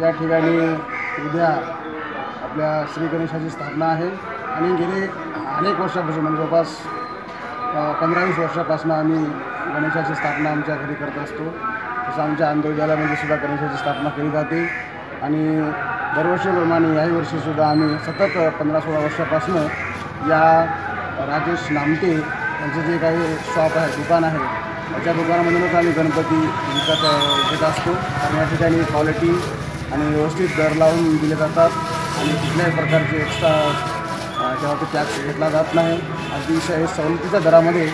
या ठिकाणी उद्या आपल्या श्री गणेशाची स्थापना आहे. आणि गेले अनेक वर्षापासून म्हणजे जवळपास पंधरा वीस वर्षापासून आम्ही गणेशाची स्थापना आमच्या घरी करत असतो. तसं आमच्या आंदोलनामध्ये सुद्धा गणेशाची स्थापना केली जाते. आणि दरवर्षीप्रमाणे याही वर्षीसुद्धा आम्ही सतत पंधरा सोळा वर्षापासून या राजेश नामटे यांचं जे काही शॉप आहे दुकान आहे त्याच्या दुकानामधूनच आम्ही गणपती विकत घेत असतो. आणि या ठिकाणी क्वालिटी आणि व्यवस्थित दर लावून दिले जातात. आणि कुठल्याही प्रकारचे एक्स्ट्रा त्यावरती टॅक्स घेतला जात नाही. अतिशय सवलतीच्या दरामध्ये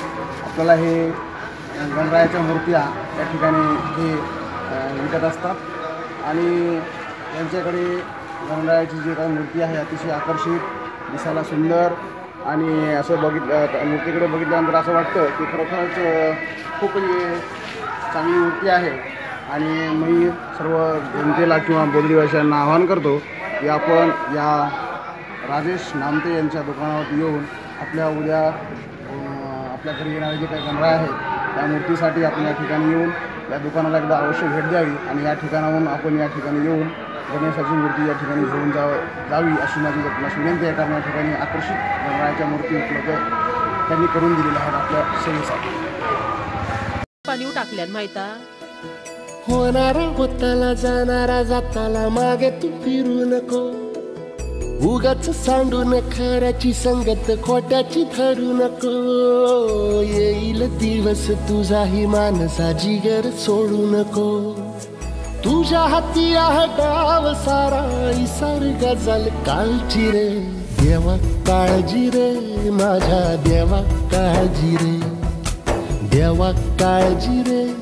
आपल्याला हे गणरायाच्या मूर्त्या या ठिकाणी हे विकत असतात. आणि यांच्याकडे गणरायाची जी काही मूर्ती आहे अतिशय आकर्षित दिसायला सुंदर आणि असं बघितलं मूर्तीकडे बघितल्यानंतर असं वाटतं की खरोखरच खूप चांगली मूर्ती आहे. आणि मी सर्व जनतेला किंवा बोलदिवाशांना आवाहन करतो की आपण या राजेश नामते यांच्या दुकानावर येऊन आपल्या उद्या आपल्या घरी येणारे जे काही गमरा आहेत त्या मूर्तीसाठी आपण या ठिकाणी येऊन या दुकानाला एकदा अवश्य भेट द्यावी आणि या ठिकाणाहून आपण या ठिकाणी येऊन गणेशाची मूर्ती या ठिकाणी घेऊन जाव जावी अशी माझी आपणास विनंती आहे. कारण या ठिकाणी आकर्षित गणरायाच्या मूर्ती उपलब्ध त्यांनी करून दिलेल्या आहेत आपल्या सेवेसाठी. पाणी टाकल्यान माहिती होणारा होताला जाणारा जाताला मागे तू फिरू नको. उगाच सांडून खऱ्याची संगत खोट्याची धरू नको. येईल दिवस तुझाही मानसा जिगर सोडू नको. तुझ्या हाती आहे डाव सारा इसार गजल कालची रे. देवा काळजी रे माझ्या देवा काळजी रे. देवा काळजी रे.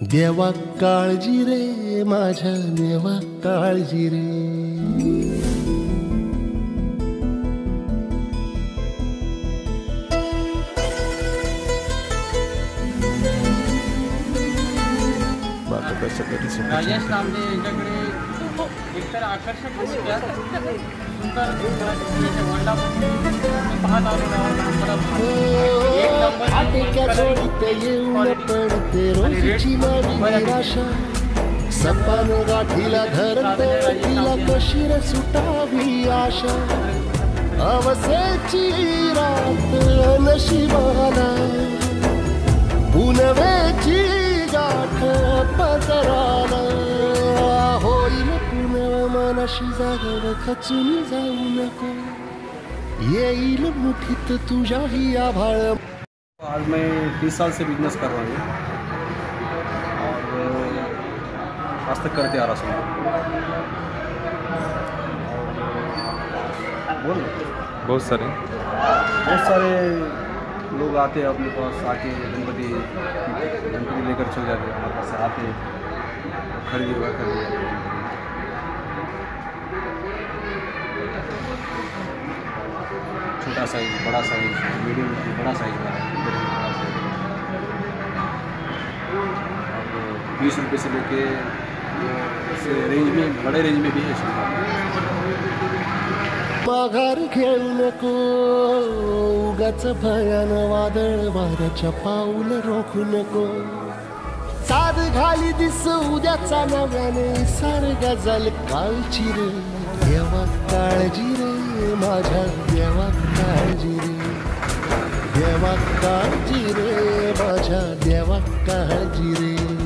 देवा काळजी रे माझ्या देवा काळजी रे. राजेश नामदे यांच्याकडे एकतर आकर्षक मूर्त्या सुंदर पाहत आलो जोडीत येऊन पडते रोजची नवी निराशा सपान गाठीला धरत तिला कशी रे सुटावी आशा अवसेची रात नशिबाला पुनवेची गाठ पदराला होईल पुनव मनाशी जागव खचून जाऊ नको येईल मुठीत तुझ्याही आभाळ आज मैं तीस साल से बिज़नेस कर रहा हूँ। और आज तक करते आ रहा हूँ। बोल। बहुत सारे। बहुत सारे लोग आते हैं अपने पास आके गणपति गणपति लेकर चल जाते हैं हमारे पास आते खरीदी हुआ खरीदी। छोटा साइज़ बड़ा साइज़ मीडियम बड़ा साइज़ वाला। बीस रुपये से लेके रेंज में, बड़े रेंज में भी है माघार घेऊ नको उगाच भयान वादळ, वाऱ्याच्या पाऊल रोखू नको साध घाली दिस उद्याचा नव्याने सार गज़ल कालची रे, देवा काळजी रे, माझ्या देवा काळजी रे। देवा काळजी रे, माझ्या देवा काळजी रे।